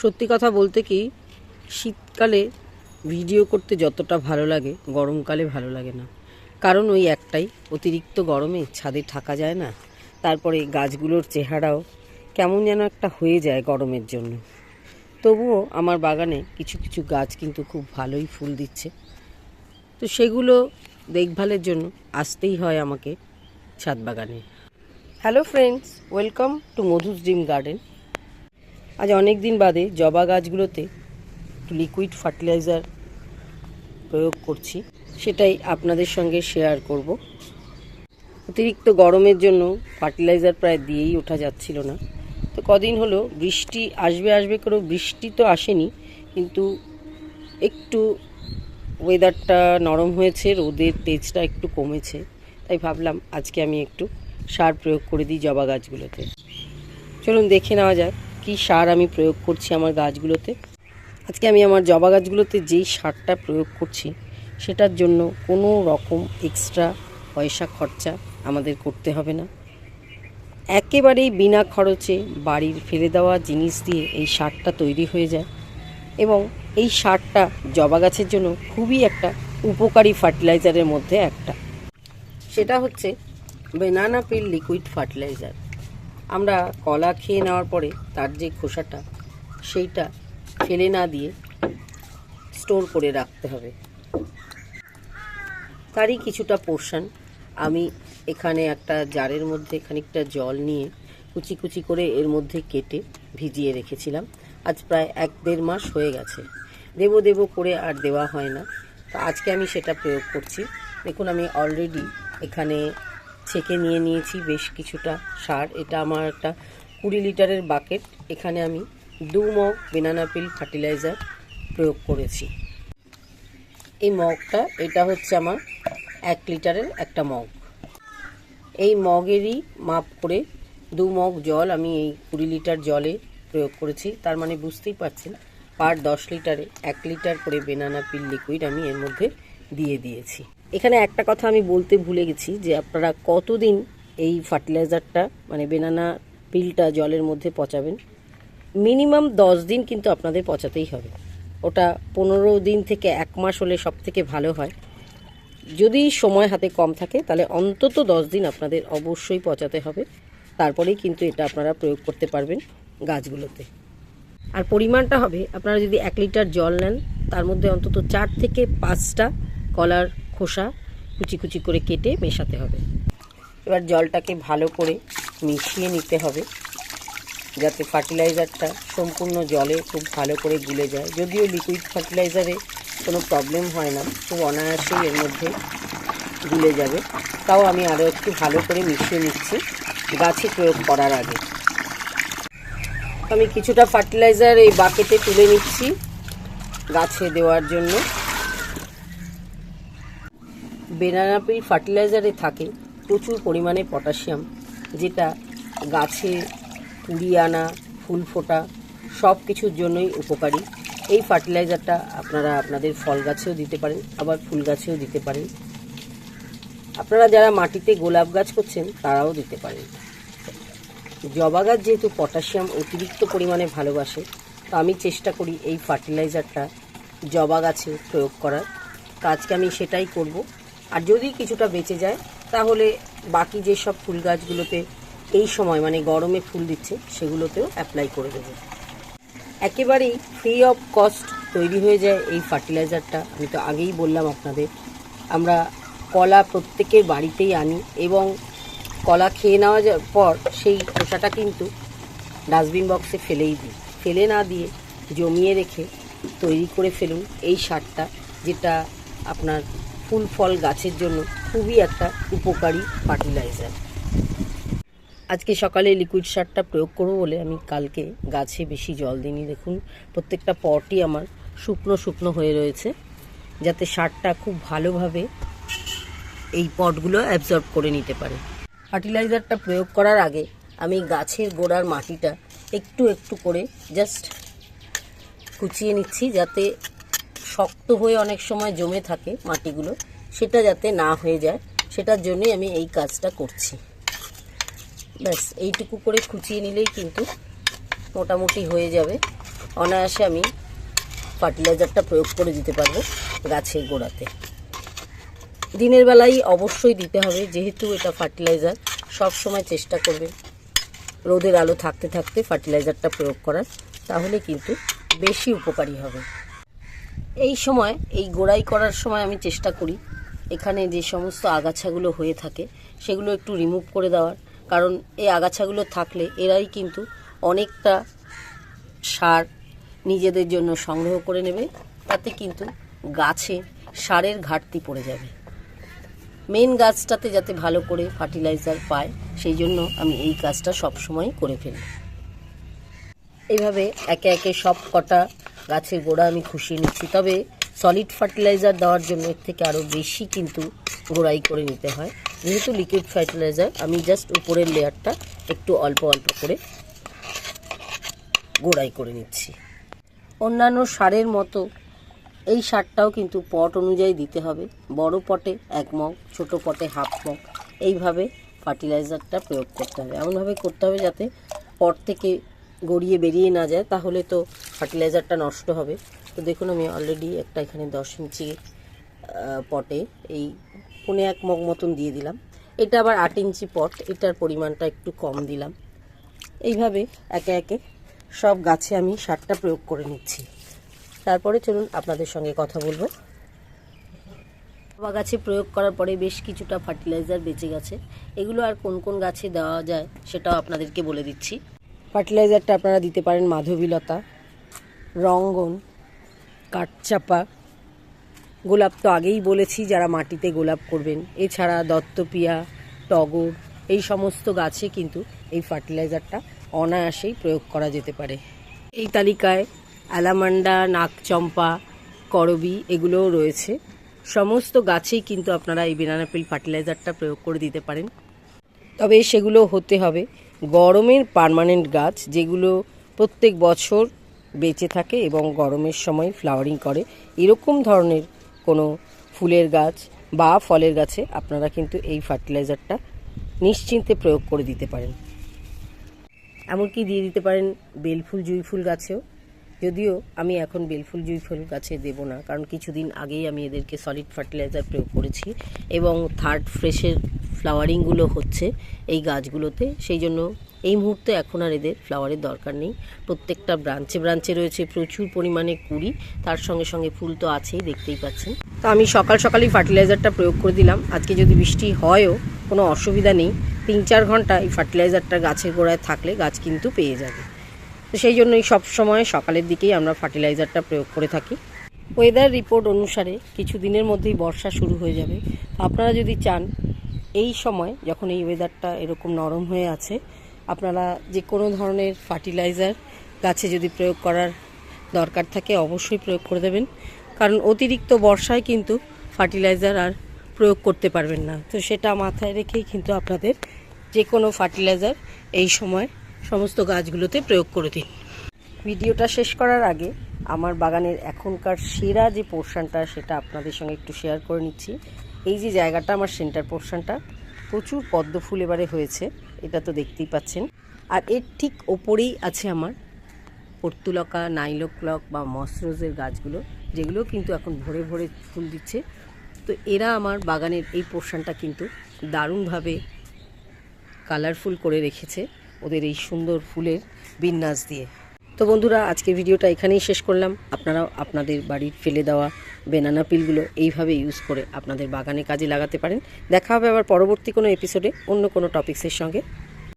সত্যি কথা বলতে কি, শীতকালে ভিডিও করতে যতটা ভালো লাগে, গরমকালে ভালো লাগে না। কারণ ওই একটাই, অতিরিক্ত গরমে ছাদে থাকা যায় না। তারপরে গাছগুলোর চেহারাও কেমন যেন একটা হয়ে যায় গরমের জন্য। তবুও আমার বাগানে কিছু কিছু গাছ কিন্তু খুব ভালোই ফুল দিচ্ছে। তো সেগুলো দেখভালের জন্য আসতেই হয় আমাকে ছাদ বাগানে। Hello friends, welcome to Madhu's dream garden. আজ অনেক দিন বাদে জবা গাছগুলোতে লিকুইড ফার্টিলাইজার প্রয়োগ করছি। সেটাই আপনাদের সঙ্গে শেয়ার করব। অতিরিক্ত গরমের জন্য ফার্টিলাইজার প্রায় দিয়েই ওঠা যাচ্ছিল না। তো কদিন হলো বৃষ্টি আসবে আসবে করেও বৃষ্টি তো আসেনি, কিন্তু একটু ওয়েদারটা নরম হয়েছে, রোদের তেজটা একটু কমেছে। তাই ভাবলাম আজকে আমি একটু সার প্রয়োগ করে দিই জবা গাছগুলোতে। চলুন দেখে নেওয়া যাক কী সার আমি প্রয়োগ করছি আমার গাছগুলোতে। আজকে আমি আমার জবা গাছগুলোতে যেই সারটা প্রয়োগ করছি, সেটার জন্য কোনো রকম এক্সট্রা পয়সা খরচা আমাদের করতে হবে না। একেবারেই বিনা খরচে বাড়ির ফেলে দেওয়া জিনিস দিয়ে এই সারটা তৈরি হয়ে যায় এবং এই সারটা জবা গাছের জন্য খুবই একটা উপকারী ফার্টিলাইজারের মধ্যে একটা। সেটা হচ্ছে বেনানা পিল লিকুইড ফার্টিলাইজার আমরা কলা খেয়ে নেওয়ার পরে তার যে খোসাটা, সেইটা ফেলে না দিয়ে স্টোর করে রাখতে হবে। তারই কিছুটা পোর্শন আমি এখানে একটা জারের মধ্যে খানিকটা জল নিয়ে কুচি কুচি করে এর মধ্যে কেটে ভিজিয়ে রেখেছিলাম। আজ প্রায় এক দেড় মাস হয়ে গেছে। দেব দেব করে আর দেওয়া হয় না। তো আজকে আমি সেটা প্রয়োগ করছি। দেখুন, আমি অলরেডি এখানে ছেঁকে নিয়ে নিয়েছি বেশ কিছুটা সার। এটা আমার একটা কুড়ি লিটারের বাকেট। এখানে আমি দু মগ বেনানা পিল ফার্টিলাইজার প্রয়োগ করেছি। এই মগটা, এটা হচ্ছে আমার এক লিটারের একটা মগ। এই মগেরই মাপ করে দু মগ জল আমি এই কুড়ি লিটার জলে প্রয়োগ করেছি। তার মানে বুঝতেই পারছেন, পার দশ লিটারে এক লিটার করে বেনানা পিল লিকুইড আমি এর মধ্যে দিয়ে দিয়েছি। এখানে একটা কথা আমি বলতে ভুলে গেছি, যে আপনারা কতদিন এই ফার্টিলাইজারটা মানে বেনানা পিলটা জলের মধ্যে পচাবেন? মিনিমাম দশ দিন কিন্তু আপনাদের পচাতেই হবে। ওটা পনেরো দিন থেকে এক মাস হলে সব থেকে ভালো হয়। যদি সময় হাতে কম থাকে, তাহলে অন্তত দশ দিন আপনাদের অবশ্যই পচাতে হবে। তারপরেই কিন্তু এটা আপনারা প্রয়োগ করতে পারবেন গাছগুলোতে। আর পরিমাণটা হবে, আপনারা যদি এক লিটার জল নেন, তার মধ্যে অন্তত চার থেকে পাঁচটা কলার খোসা কুচি কুচি করে কেটে মেশাতে হবে। এবার জলটাকে ভালো করে মিশিয়ে নিতে হবে, যাতে ফার্টিলাইজারটা সম্পূর্ণ জলে খুব ভালো করে গুলে যায়। যদিও লিকুইড ফার্টিলাইজারে কোনো প্রবলেম হয় না, খুব অনায়াসেই এর মধ্যে গুলে যাবে। তাও আমি আরও একটু ভালো করে মিশিয়ে নিচ্ছি, গাছে প্রয়োগ করার আগে। আমি কিছুটা ফার্টিলাইজার এই বাকেটে তুলে নিচ্ছি গাছে দেওয়ার জন্য। বেনানা পিল ফার্টিলাইজারে থাকে প্রচুর পরিমাণে পটাশিয়াম, যেটা গাছে কুড়ি আনা, ফুল ফোটা সব কিছুর জন্যই উপকারী। এই ফার্টিলাইজারটা আপনারা আপনাদের ফল গাছেও দিতে পারেন, আবার ফুল গাছেও দিতে পারেন। আপনারা যারা মাটিতে গোলাপ গাছ করছেন, তারাও দিতে পারেন। জবা গাছ যেহেতু পটাশিয়াম অতিরিক্ত পরিমাণে ভালোবাসে, তো আমি চেষ্টা করি এই ফার্টিলাইজারটা জবা গাছে প্রয়োগ করার। আজকে আমি সেটাই করব। আর যদি কিছুটা বেঁচে যায়, তাহলে বাকি যেসব ফুল গাছগুলোতে এই সময় মানে গরমে ফুল দিচ্ছে, সেগুলোতেও অ্যাপ্লাই করে দেবো। একেবারেই ফ্রি অফ কস্ট তৈরি হয়ে যায় এই ফার্টিলাইজারটা আমি তো আগেই বললাম আপনাদের, আমরা কলা প্রত্যেকের বাড়িতেই আনি এবং কলা খেয়ে নেওয়া পর সেই খোসাটা কিন্তু ডাস্টবিন বক্সে ফেলেই দিই। ফেলে না দিয়ে জমিয়ে রেখে তৈরি করে ফেলুন এই সারটা, যেটা আপনার ফুল ফল গাছের জন্য খুবই একটা উপকারী ফার্টিলাইজার। আজকে সকালে লিকুইড সারটা প্রয়োগ করব বলে আমি কালকে গাছে বেশি জল দিইনি, দেখুন। প্রত্যেকটা পটই আমার শুকনো শুকনো হয়ে রয়েছে, যাতে সারটা খুব ভালোভাবে এই পটগুলো অ্যাবজর্ব করে নিতে পারে। ফার্টিলাইজারটা প্রয়োগ করার আগে আমি গাছের গোড়ার মাটিটা একটু একটু করে জাস্ট কুচিয়ে নিচ্ছি, যাতে শক্ত হয়ে অনেক সময় জমে থাকে মাটিগুলো, সেটা যাতে না হয়ে যায়, সেটার জন্যই আমি এই কাজটা করছি। ব্যাস, এইটুকু করে খুঁচিয়ে নিলেই কিন্তু মোটামুটি হয়ে যাবে। অনায়াসে আমি ফার্টিলাইজারটা প্রয়োগ করে দিতে পারব গাছের গোড়াতে। দিনের বেলায় অবশ্যই দিতে হবে, যেহেতু এটা ফার্টিলাইজার, সব সময় চেষ্টা করবেন রোদের আলো থাকতে থাকতে ফার্টিলাইজারটা প্রয়োগ করার, তাহলে কিন্তু বেশি উপকারী হবে। এই সময়, এই গোড়াই করার সময় আমি চেষ্টা করি, এখানে যে সমস্ত আগাছাগুলো হয়ে থাকে, সেগুলো একটু রিমুভ করে দেওয়ার। কারণ এই আগাছাগুলো থাকলে এরাই কিন্তু অনেকটা সার নিজেদের জন্য সংগ্রহ করে নেবে, তাতে কিন্তু গাছে সারের ঘাটতি পড়ে যাবে। মেন গাছটাতে যাতে ভালো করে ফার্টিলাইজার পায়, সেই জন্য আমি এই কাজটা সবসময় করে ফেলি। এইভাবে একে একে সব কটা গাছের গোড়া আমি খুশিয়ে নিচ্ছি। তবে সলিড ফার্টিলাইজার দেওয়ার জন্য এর থেকে আরও বেশি কিন্তু গোড়াই করে নিতে হয়। যেহেতু লিকুইড ফার্টিলাইজার আমি জাস্ট উপরের লেয়ারটা একটু অল্প অল্প করে গোড়াই করে নিচ্ছি। অন্যান্য সারের মতো এই সারটাও কিন্তু পট অনুযায়ী দিতে হবে। বড় পটে এক মগ, ছোট পটে হাফ মগ, এইভাবে ফার্টিলাইজারটা প্রয়োগ করতে হবে। এমনভাবে করতে হবে যাতে পট থেকে গড়িয়ে বেরিয়ে না যায়। তাহলে তো ফার্টিলাইজারটা নষ্ট হবে। তো দেখুন, আমি অলরেডি একটা এখানে দশ ইঞ্চি পটে এই পনে এক মগ মতন দিয়ে দিলাম। এটা আবার আট ইঞ্চি পট, এটার পরিমাণটা একটু কম দিলাম। এইভাবে একে একে সব গাছে আমি সারটা প্রয়োগ করে নিচ্ছি। তারপরে চলুন আপনাদের সঙ্গে কথা বলব। জবা গাছে প্রয়োগ করার পরে বেশ কিছুটা ফার্টিলাইজার বেঁচে গেছে। এগুলো আর কোন কোন গাছে দেওয়া যায় সেটাও আপনাদেরকে বলে দিচ্ছি। ফার্টিলাইজারটা আপনারা দিতে পারেন মাধবীলতা। রঙ্গন কাঠচাপা গোলাপ তো আগেই বলেছি যারা মাটিতে গোলাপ করবেন। এছাড়া দত্তপিয়া, টগর, এই সমস্ত গাছে কিন্তু এই ফার্টিলাইজারটা অনায়াসেই প্রয়োগ করা যেতে পারে। এই তালিকায় অ্যালামান্ডা নাকচম্পা করবি এগুলোও রয়েছে। সমস্ত গাছেই কিন্তু আপনারা এই বেনানাপিল ফার্টিলাইজারটা প্রয়োগ করে দিতে পারেন। তবে সেগুলো হতে হবে গরমের পার্মানেন্ট গাছ, যেগুলো প্রত্যেক বছর বেঁচে থাকে এবং গরমের সময় ফ্লাওয়ারিং করে। এরকম ধরনের কোনো ফুলের গাছ বা ফলের গাছে আপনারা কিন্তু এই ফার্টিলাইজারটা নিশ্চিন্তে প্রয়োগ করে দিতে পারেন। এমনকি দিয়ে দিতে পারেন বেলফুল জুঁই ফুল গাছেও। যদিও আমি এখন বেলফুল জুঁই ফুল গাছে দেবো না, কারণ কিছুদিন আগেই আমি এদেরকে সলিড ফার্টিলাইজার প্রয়োগ করেছি এবং থার্ড ফ্রেশের ফ্লাওয়ারিংগুলো হচ্ছে এই গাছগুলোতে। সেই জন্য এই মুহূর্তে এখন আর এদের ফ্লাওয়ারের দরকার নেই। প্রত্যেকটা ব্রাঞ্চে ব্রাঞ্চে রয়েছে প্রচুর পরিমাণে কুড়ি। তার সঙ্গে সঙ্গে ফুল তো আছেই, দেখতেই পাচ্ছেন। তো আমি সকাল সকালেই ফার্টিলাইজারটা প্রয়োগ করে দিলাম। আজকে যদি বৃষ্টি হয়ও, কোনো অসুবিধা নেই। তিন চার ঘণ্টা এই ফার্টিলাইজারটা গাছের গোড়ায় থাকলে গাছ কিন্তু পেয়ে যাবে। তো সেই জন্যই সব সময় সকালের দিকেই আমরা ফার্টিলাইজারটা প্রয়োগ করে থাকি। ওয়েদার রিপোর্ট অনুসারে কিছু দিনের মধ্যেই বর্ষা শুরু হয়ে যাবে। আপনারা যদি চান এই সময়, যখন এই ওয়েদারটা এরকম নরম হয়ে আছে, আপনারা যে কোনো ধরনের ফার্টিলাইজার গাছে যদি প্রয়োগ করার দরকার থাকে, অবশ্যই প্রয়োগ করে দেবেন। কারণ অতিরিক্ত বর্ষায় কিন্তু ফার্টিলাইজার আর প্রয়োগ করতে পারবেন না। তো সেটা মাথায় রেখেই কিন্তু আপনাদের যে কোনো ফার্টিলাইজার এই সময় সমস্ত গাছগুলোতে প্রয়োগ করে দিন। ভিডিওটা শেষ করার আগে আমার বাগানের এখনকার সেরা যে পোর্শনটা সেটা আপনাদের সঙ্গে একটু শেয়ার করে নিচ্ছি। এই যে জায়গাটা, আমার সেন্টার পোর্শনটা, প্রচুর পদ্ম ফুল এবারে হয়েছে, এটা তো দেখতেই পাচ্ছেন। আর এর ঠিক ওপরেই আছে আমার পর্তুলকা, নাইলোক্লক বা মসরোজের গাছগুলো, যেগুলো কিন্তু এখন ভরে ভরে ফুল দিচ্ছে। তো এরা আমার বাগানের এই পোর্শনটা কিন্তু দারুণভাবে কালারফুল করে রেখেছে ওদের এই সুন্দর ফুলের বিন্যাস দিয়ে। তো বন্ধুরা আজকে ভিডিওটা এখানেই শেষ করলাম। আপনারাও আপনাদের বাড়ির ফেলে দেওয়া বেনানা পিলগুলো এইভাবে ইউজ করে আপনাদের বাগানে কাজে লাগাতে পারেন। দেখা হবে আবার পরবর্তী কোনো এপিসোডে অন্য কোনো টপিক্সের সঙ্গে।